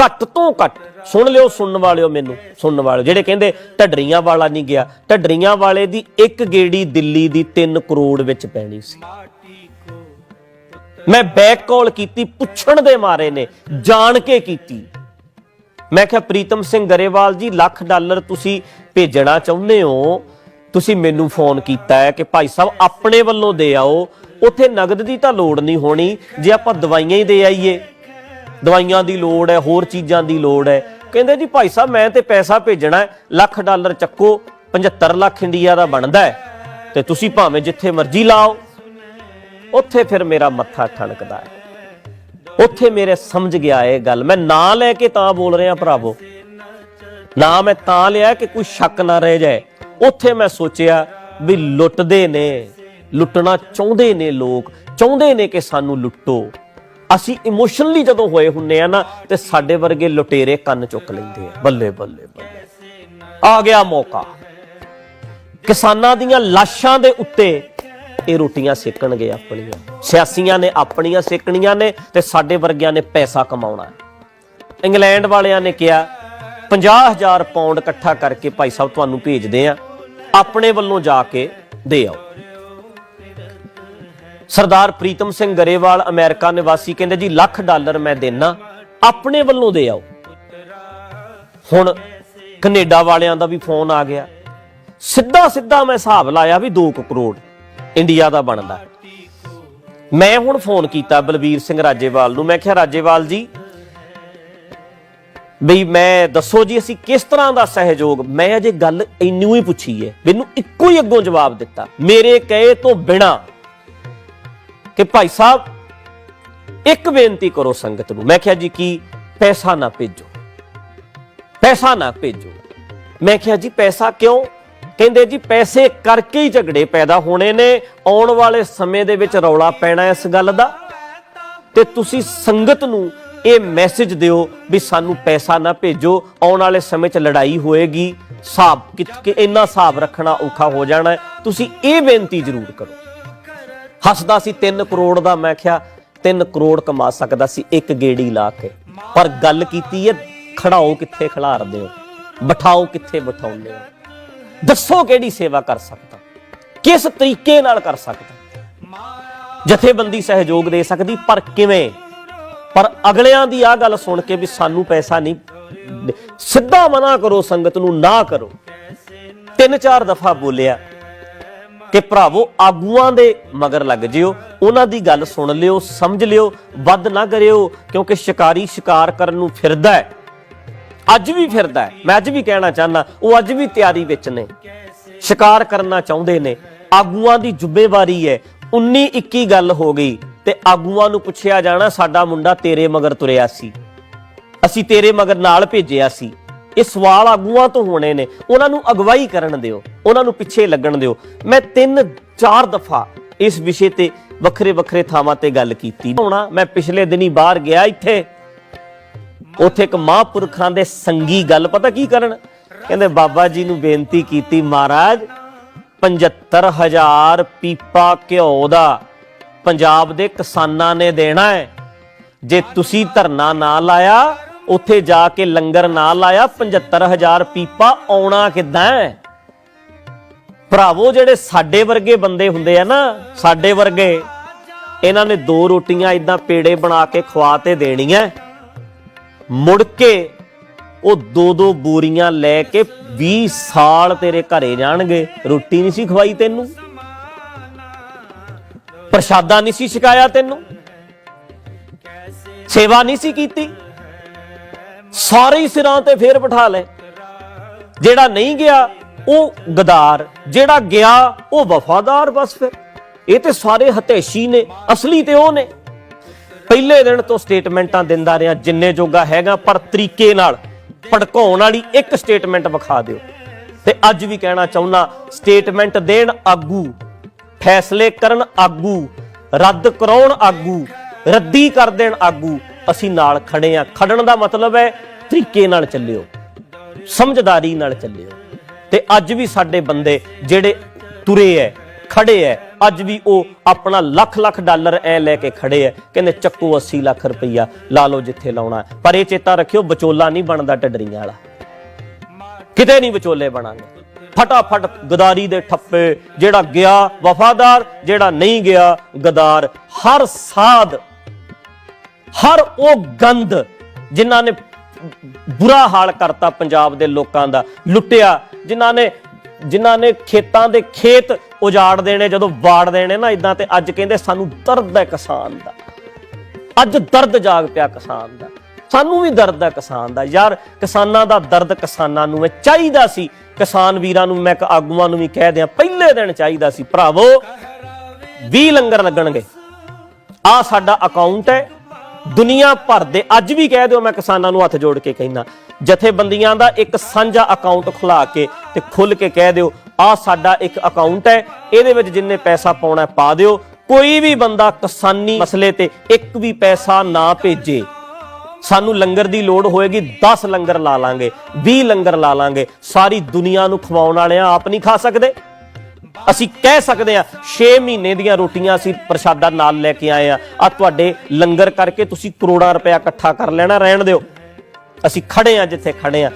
ਘੱਟ ਤੋਂ ਘੱਟ ਸੁਣ ਲਿਓ ਸੁਣਨ ਵਾਲਿਓ ਮੈਨੂੰ ਸੁਣਨ ਵਾਲਿਓ। ਜਿਹੜੇ ਕਹਿੰਦੇ ਢੱਡਰੀਆਂ ਵਾਲਾ ਨਹੀਂ ਗਿਆ ਢੱਡਰੀਆਂ ਵਾਲੇ ਦੀ ਇੱਕ ਗੇੜੀ ਦਿੱਲੀ ਦੀ 3 ਕਰੋੜ ਵਿੱਚ ਪੈਣੀ ਸੀ। ਮੈਂ ਬੈਕ ਕਾਲ ਕੀਤੀ ਪੁੱਛਣ ਦੇ ਮਾਰੇ ਨੇ ਜਾਣ ਕੇ ਕੀਤੀ। ਮੈਂ ਕਿਹਾ ਪ੍ਰੀਤਮ ਸਿੰਘ ਗਰੇਵਾਲ ਜੀ ਲੱਖ ਡਾਲਰ ਤੁਸੀਂ ਭੇਜਣਾ ਚਾਹੁੰਦੇ ਹੋ? ਤੁਸੀਂ ਮੈਨੂੰ ਫੋਨ ਕੀਤਾ ਹੈ ਕਿ ਭਾਈ ਸਾਹਿਬ ਆਪਣੇ ਵੱਲੋਂ ਦੇ ਆਓ। ਉੱਥੇ ਨਗਦ ਦੀ ਤਾਂ ਲੋੜ ਨਹੀਂ ਹੋਣੀ ਜੇ ਆਪਾਂ ਦਵਾਈਆਂ ਹੀ ਦੇ ਆਈਏ। ਦਵਾਈਆਂ ਦੀ ਲੋੜ ਹੈ, ਹੋਰ ਚੀਜ਼ਾਂ ਦੀ ਲੋੜ ਹੈ। ਕਹਿੰਦੇ ਜੀ ਭਾਈ ਸਾਹਿਬ, ਮੈਂ ਤੇ ਪੈਸਾ ਭੇਜਣਾ ਲੱਖ ਡਾਲਰ ਚੱਕੋ 75 ਲੱਖ ਇੰਡੀਆ ਦਾ ਬਣਦਾ ਹੈ। ਤੇ ਤੁਸੀਂ ਭਾਵੇਂ ਜਿੱਥੇ ਮਰਜ਼ੀ ਲਾਓ, ਉੱਥੇ ਫਿਰ ਮੇਰਾ ਮੱਥਾ ਠਣਕਦਾ ਹੈ। ਉੱਥੇ ਮੇਰੇ ਸਮਝ ਗਿਆ ਇਹ ਗੱਲ। ਮੈਂ ਨਾਂ ਲੈ ਕੇ ਤਾਂ ਬੋਲ ਰਿਹਾ ਭਰਾਵੋ। ਨਾ ਮੈਂ ਤਾਂ ਲਿਆ ਕਿ ਕੋਈ ਸ਼ੱਕ ਨਾ ਰਹਿ ਜਾਏ। ਉੱਥੇ ਮੈਂ ਸੋਚਿਆ ਵੀ ਲੁੱਟਦੇ ਨੇ, ਲੁੱਟਣਾ ਚਾਹੁੰਦੇ ਨੇ ਲੋਕ, ਚਾਹੁੰਦੇ ਨੇ ਕਿ ਸਾਨੂੰ ਲੁੱਟੋ। ਅਸੀਂ ਇਮੋਸ਼ਨਲੀ ਜਦੋਂ ਹੋਏ ਹੁੰਨੇ ਆ ਨਾ, ਤੇ ਸਾਡੇ ਵਰਗੇ ਲੁਟੇਰੇ ਕੰਨ ਚੁੱਕ ਲੈਂਦੇ ਆ। ਬੱਲੇ ਬੱਲੇ ਬੱਲੇ। ਆ ਗਿਆ ਮੌਕਾ। ਕਿਸਾਨਾਂ ਦੀਆਂ ਲਾਸ਼ਾਂ ਦੇ ਉੱਤੇ ਇਹ ਰੋਟੀਆਂ ਸੇਕਣਗੇ ਆਪਣੀਆਂ। ਸਿਆਸੀਆਂ ਨੇ ਆਪਣੀਆਂ ਸੇਕਣੀਆਂ ਨੇ ਤੇ ਸਾਡੇ ਵਰਗਿਆਂ ਨੇ ਪੈਸਾ ਕਮਾਉਣਾ। ਇੰਗਲੈਂਡ ਵਾਲਿਆਂ ਨੇ ਕਿਹਾ 50000 ਪਾਉਂਡ ਇਕੱਠਾ ਕਰਕੇ ਭਾਈ ਸਾਹਿਬ, ਤੁਹਾਨੂੰ ਭੇਜਦੇ ਆ। ਆਪਣੇ ਵੱਲੋਂ ਜਾ ਕੇ ਦੇ ਆਓ। ਸਰਦਾਰ ਪ੍ਰੀਤਮ ਸਿੰਘ ਗਰੇਵਾਲ ਅਮਰੀਕਾ ਨਿਵਾਸੀ ਕਹਿੰਦੇ ਜੀ, ਲੱਖ ਡਾਲਰ ਮੈਂ ਦੇਣਾ ਆਪਣੇ ਵੱਲੋਂ ਦੇ ਆਓ। ਹੁਣ ਕੈਨੇਡਾ ਵਾਲਿਆਂ ਦਾ ਵੀ ਫੋਨ ਆ ਗਿਆ। ਸਿੱਧਾ ਸਿੱਧਾ ਮੈਂ ਹਿਸਾਬ ਲਾਇਆ ਵੀ 2 ਕਰੋੜ ਇੰਡੀਆ ਦਾ ਬਣਦਾ। ਮੈਂ ਹੁਣ ਫੋਨ ਕੀਤਾ ਬਲਬੀਰ ਸਿੰਘ ਰਾਜੇਵਾਲ ਨੂੰ। ਮੈਂ ਕਿਹਾ, ਰਾਜੇਵਾਲ ਜੀ, ਬਈ ਮੈਂ ਦੱਸੋ ਜੀ, ਅਸੀਂ ਕਿਸ ਤਰ੍ਹਾਂ ਦਾ ਸਹਿਯੋਗ? ਮੈਂ ਅਜੇ ਗੱਲ ਇੰਨੂ ਹੀ ਪੁੱਛੀ ਹੈ। ਮੈਨੂੰ ਇੱਕੋ ਹੀ ਅੱਗੋਂ ਜਵਾਬ ਦਿੱਤਾ। ਮੇਰੇ ਕਹੇ ਤੋਂ ਬਿਨਾ ਕਿ ਭਾਈ ਸਾਹਿਬ, ਇੱਕ ਬੇਨਤੀ ਕਰੋ ਸੰਗਤ ਨੂੰ। ਮੈਂ ਕਿਹਾ ਜੀ ਕੀ? ਪੈਸਾ ਨਾ ਭੇਜੋ। ਪੈਸਾ ਨਾ ਭੇਜੋ। ਮੈਂ ਕਿਹਾ ਜੀ ਪੈਸਾ ਕਿਉਂ? ਕਹਿੰਦੇ ਜੀ ਪੈਸੇ ਕਰਕੇ ਹੀ ਝਗੜੇ ਪੈਦਾ ਹੋਣੇ ਨੇ। ਆਉਣ ਵਾਲੇ ਸਮੇਂ ਦੇ ਵਿੱਚ ਰੌਲਾ ਪੈਣਾ ਇਸ ਗੱਲ ਦਾ। ਤੇ ਤੁਸੀਂ ਸੰਗਤ ਨੂੰ ਇਹ ਮੈਸੇਜ ਦਿਓ ਵੀ ਸਾਨੂੰ ਪੈਸਾ ਨਾ ਭੇਜੋ। ਆਉਣ ਵਾਲੇ ਸਮੇਂ 'ਚ ਲੜਾਈ ਹੋਏਗੀ। ਹਿਸਾਬ ਕਿ ਇੰਨਾ ਹਿਸਾਬ ਰੱਖਣਾ ਔਖਾ ਹੋ ਜਾਣਾ ਤੁਸੀਂ ਇਹ ਬੇਨਤੀ ਜ਼ਰੂਰ ਕਰੋ। ਹੱਸਦਾ ਸੀ 3 ਕਰੋੜ ਦਾ। ਮੈਂ ਕਿਹਾ 3 ਕਰੋੜ ਕਮਾ ਸਕਦਾ ਸੀ, ਇੱਕ ਗੇੜੀ ਲਾ ਕੇ। ਪਰ ਗੱਲ ਕੀਤੀ ਹੈ ਖੜਾਓ ਕਿੱਥੇ ਖਿਲਾਰਦੇ ਹੋ? ਬਿਠਾਓ ਕਿੱਥੇ ਬਿਠਾਉਂਦੇ ਹੋ? ਦੱਸੋ ਕਿਹੜੀ ਸੇਵਾ ਕਰ ਸਕਦਾ? ਕਿਸ ਤਰੀਕੇ ਨਾਲ ਕਰ ਸਕਦਾ? ਜਥੇਬੰਦੀ ਸਹਿਯੋਗ ਦੇ ਸਕਦੀ, ਪਰ ਕਿਵੇਂ? ਪਰ ਅਗਲਿਆਂ ਦੀ ਆ ਗੱਲ ਸੁਣ ਕੇ ਵੀ ਸਾਨੂੰ ਪੈਸਾ ਨਹੀਂ, ਸਿੱਧਾ ਮਨਾ ਕਰੋ, ਸੰਗਤ ਨੂੰ ਨਾ ਕਰੋ। ਤਿੰਨ ਚਾਰ ਦਫਾ ਬੋਲਿਆ ਕਿ ਭਰਾਵੋ, ਆਗੂਆਂ ਦੇ ਮਗਰ ਲੱਗ ਜਿਓ। ਉਹਨਾਂ ਦੀ ਗੱਲ ਸੁਣ ਲਿਓ, ਸਮਝ ਲਿਓ, ਵੱਧ ਨਾ ਕਰਿਓ, ਕਿਉਂਕਿ ਸ਼ਿਕਾਰੀ ਸ਼ਿਕਾਰ ਕਰਨ ਨੂੰ ਫਿਰਦਾ ਹੈ। ਅੱਜ ਵੀ ਫਿਰਦਾ ਹੈ। ਮੈਂ ਅੱਜ ਵੀ ਕਹਿਣਾ ਚਾਹਨਾ ਉਹ ਅੱਜ ਵੀ ਤਿਆਰੀ ਵਿੱਚ ਨੇ। ਸ਼ਿਕਾਰ ਕਰਨਾ ਚਾਹੁੰਦੇ ਨੇ। ਆਗੂਆਂ ਦੀ ਜ਼ਿੰਮੇਵਾਰੀ ਹੈ। 19 21 ਗੱਲ ਹੋ ਗਈ ਤੇ ਆਗੂਆਂ ਨੂੰ ਪੁੱਛਿਆ ਜਾਣਾ, ਸਾਡਾ ਮੁੰਡਾ ਤੇਰੇ ਮਗਰ ਤੁਰਿਆ ਸੀ। ਅਸੀਂ ਤੇਰੇ ਮਗਰ ਨਾਲ ਭੇਜਿਆ ਸੀ। ਇਹ ਸਵਾਲ ਆਗੂਆਂ ਤੋਂ ਹੋਣੇ ਨੇ। ਉਹਨਾਂ ਨੂੰ ਅਗਵਾਈ ਕਰਨ ਦਿਓ, ਉਹਨਾਂ ਨੂੰ ਪਿੱਛੇ ਲੱਗਣ ਦਿਓ। ਮੈਂ ਤਿੰਨ, ਚਾਰ ਦਫਾ ਇਸ ਵਿਸ਼ੇ ਤੇ ਵੱਖਰੇ ਵੱਖਰੇ ਥਾਵਾਂ ਤੇ ਗੱਲ ਕੀਤੀ। ਹੋਣਾ, ਮੈਂ ਪਿਛਲੇ ਦਿਨੀ ਬਾਹਰ ਗਿਆ ਇੱਥੇ। ਉੱਥੇ ਇੱਕ ਮਹਾਂਪੁਰਖਾਂ ਦੇ ਸੰਗੀ ਗੱਲ, ਪਤਾ ਕੀ ਕਰਨ? ਕਹਿੰਦੇ ਬਾਬਾ ਜੀ ਨੂੰ ਬੇਨਤੀ ਕੀਤੀ, ਮਹਾਰਾਜ 75000 ਪੀਪਾ ਘਿਓ ਦਾ ਪੰਜਾਬ ਦੇ ਕਿਸਾਨਾਂ ਨੇ ਦੇਣਾ ਹੈ। ਜੇ ਤੁਸੀਂ ਧਰਨਾ ਨਾ ਲਾਇਆ ਉੱਥੇ ਜਾ ਕੇ ਲੰਗਰ ਨਾ ਲਾਇਆ 75000 ਪੀਪਾ ਆਉਣਾ ਕਿੱਦਾਂ ਭਰਾਵੋ, ਜਿਹੜੇ ਸਾਡੇ ਵਰਗੇ ਬੰਦੇ ਹੁੰਦੇ ਆ ਨਾ, ਸਾਡੇ ਵਰਗੇ, ਇਹਨਾਂ ਨੇ ਦੋ ਰੋਟੀਆਂ ਇਦਾਂ ਪੇੜੇ ਬਣਾ ਕੇ ਖਵਾ ਤੇ ਦੇਣੀਆਂ। ਮੁੜ ਕੇ ਉਹ ਦੋ ਦੋ ਬੋਰੀਆਂ ਲੈ ਕੇ 20 ਸਾਲ ਤੇਰੇ ਘਰੇ ਜਾਣਗੇ। ਰੋਟੀ ਨਹੀਂ ਸੀ ਖਵਾਈ ਤੈਨੂੰ? ਪ੍ਰਸ਼ਾਦਾ ਨਹੀਂ ਸੀ ਛਕਾਇਆ ਤੈਨੂੰ? ਸੇਵਾ ਨਹੀਂ ਸੀ ਕੀਤੀ? ਸਾਰੇ ਸਿਰਾਂ ਤੇ ਫੇਰ ਬਿਠਾ ਲਏ। ਜਿਹੜਾ ਨਹੀਂ ਗਿਆ, ਉਹ ਗਦਾਰ, ਜਿਹੜਾ ਗਿਆ, ਉਹ ਵਫਾਦਾਰ ਬਸ ਫਿਰ। ਇਹ ਤੇ ਸਾਰੇ ਹਤੇਸ਼ੀ ਨੇ, ਅਸਲੀ ਤੇ ਉਹ ਨੇ। ਪਹਿਲੇ ਦਿਨ ਤੋਂ ਸਟੇਟਮੈਂਟਾਂ ਦਿੰਦਾ ਰਿਹਾ, ਜਿੰਨੇ ਜੋਗਾ ਹੈਗਾ, ਪਰ ਤਰੀਕੇ ਨਾਲ ਭੜਕਾਉਣ ਵਾਲੀ ਇੱਕ ਸਟੇਟਮੈਂਟ ਵਿਖਾ ਦਿਓ। ਤੇ ਅੱਜ ਵੀ ਕਹਿਣਾ ਚਾਹੁੰਦਾ ਸਟੇਟਮੈਂਟ ਦੇਣ ਆਗੂ, ਫੈਸਲੇ ਕਰਨ ਆਗੂ, ਰੱਦ ਕਰਾਉਣ ਆਗੂ, ਰੱਦੀ ਕਰ ਦੇਣ ਆਗੂ ਅਸੀਂ ਨਾਲ ਖੜੇ ਆ। ਖੜਨ ਦਾ ਮਤਲਬ ਹੈ ਤਰੀਕੇ ਨਾਲ ਚੱਲਿਓ, ਸਮਝਦਾਰੀ ਨਾਲ ਚੱਲਿਓ। ਤੇ ਅੱਜ ਵੀ ਸਾਡੇ ਬੰਦੇ ਜਿਹੜੇ ਤੁਰੇ ਐ, ਖੜੇ ਐ, ਅੱਜ ਵੀ ਉਹ ਆਪਣਾ ਲੱਖ ਲੱਖ ਡਾਲਰ ਐ ਲੈ ਕੇ ਖੜੇ ਐ, ਕਹਿੰਦੇ ਚੱਕੋ 80 ਲੱਖ ਰੁਪਈਆ, ਲਾ ਲਓ ਜਿੱਥੇ ਲਾਉਣਾ ਪਰ ਇਹ ਚੇਤਾ ਰੱਖਿਓ, ਵਿਚੋਲਾ ਨਹੀਂ ਬਣਦਾ ਟੱਡਰੀਆਂ ਵਾਲਾ। ਕਿਤੇ ਨਹੀਂ ਵਿਚੋਲੇ ਬਣਾਂਗੇ। ਫਟਾਫਟ ਗਦਾਰੀ ਦੇ ਠੱਪੇ, ਜਿਹੜਾ ਗਿਆ ਵਫਾਦਾਰ, ਜਿਹੜਾ ਨਹੀਂ ਗਿਆ ਗਦਾਰ, ਹਰ ਸਾਧ ਹਰ ਉਹ ਗੰਦ ਜਿਨ੍ਹਾਂ ਨੇ ਬੁਰਾ ਹਾਲ ਕਰਤਾ ਪੰਜਾਬ ਦੇ ਲੋਕਾਂ ਦਾ, ਲੁੱਟਿਆ, ਜਿਨ੍ਹਾਂ ਨੇ ਜਿਨ੍ਹਾਂ ਨੇ ਖੇਤਾਂ ਦੇ ਖੇਤ ਉਜਾੜ ਦੇਣੇ, ਜਦੋਂ ਵਾੜ ਦੇਣੇ ਨਾ ਇਦਾਂ ਤੇ ਅੱਜ ਕਹਿੰਦੇ ਸਾਨੂੰ ਦਰਦ ਹੈ ਕਿਸਾਨ ਦਾ। ਅੱਜ ਦਰਦ ਜਾਗ ਪਿਆ ਕਿਸਾਨ ਦਾ। ਸਾਨੂੰ ਵੀ ਦਰਦ ਹੈ ਕਿਸਾਨ ਦਾ। ਯਾਰ, ਕਿਸਾਨਾਂ ਦਾ ਦਰਦ ਕਿਸਾਨਾਂ ਨੂੰ ਮੈਂ ਚਾਹੀਦਾ ਸੀ ਕਿਸਾਨ ਵੀਰਾਂ ਨੂੰ, ਮੈਂ ਇੱਕ ਆਗੂਆਂ ਨੂੰ ਵੀ ਕਹਿ ਦਿਆਂ, ਪਹਿਲੇ ਦਿਨ ਚਾਹੀਦਾ ਸੀ, ਭਰਾਵੋ 20 ਲੰਗਰ ਲੱਗਣਗੇ। ਆ ਸਾਡਾ ਅਕਾਊਂਟ ਹੈ ਦੁਨੀਆ ਭਰ ਦੇ ਅੱਜ ਵੀ ਕਹਿ ਦਿਓ ਮੈਂ ਕਿਸਾਨਾਂ ਨੂੰ ਹੱਥ ਜੋੜ ਕੇ ਕਹਿੰਦਾ, ਜਥੇਬੰਦੀਆਂ ਦਾ ਇੱਕ ਸਾਂਝਾ ਅਕਾਊਂਟ ਖੁਲਾ ਕੇ ਤੇ ਖੁੱਲ ਕੇ ਕਹਿ ਦਿਓ, ਆ ਸਾਡਾ ਇੱਕ ਅਕਾਊਂਟ ਹੈ, ਇਹਦੇ ਵਿੱਚ ਜਿੰਨੇ ਪੈਸਾ ਪਾਉਣਾ ਪਾ ਦਿਓ, ਕੋਈ ਵੀ ਬੰਦਾ ਕਿਸਾਨੀ ਮਸਲੇ ਤੇ ਇੱਕ ਵੀ ਪੈਸਾ ਨਾ ਭੇਜੇ। ਸਾਨੂੰ ਲੰਗਰ ਦੀ ਲੋੜ ਹੋਏਗੀ 10 ਲੰਗਰ ਲਾ ਲਾਂਗੇ 20 ਲੰਗਰ ਲਾ ਲਾਂਗੇ, ਸਾਰੀ ਦੁਨੀਆ ਨੂੰ ਖਵਾਉਣ ਵਾਲਿਆਂ ਆਪ ਨਹੀਂ ਖਾ ਸਕਦੇ। ਅਸੀਂ ਕਹਿ ਸਕਦੇ ਆ 6 ਮਹੀਨੇ ਦੀਆਂ ਰੋਟੀਆਂ ਅਸੀਂ ਪ੍ਰਸ਼ਾਦਾ ਨਾਲ ਲੈ ਕੇ ਆਏ ਆ। ਆ ਤੁਹਾਡੇ ਲੰਗਰ ਕਰਕੇ ਤੁਸੀਂ ਕਰੋੜਾਂ ਰੁਪਇਆ ਇਕੱਠਾ ਕਰ ਲੈਣਾ, ਰਹਿਣ ਦਿਓ। ਅਸੀਂ ਖੜੇ ਆ ਜਿੱਥੇ ਖੜੇ ਆ।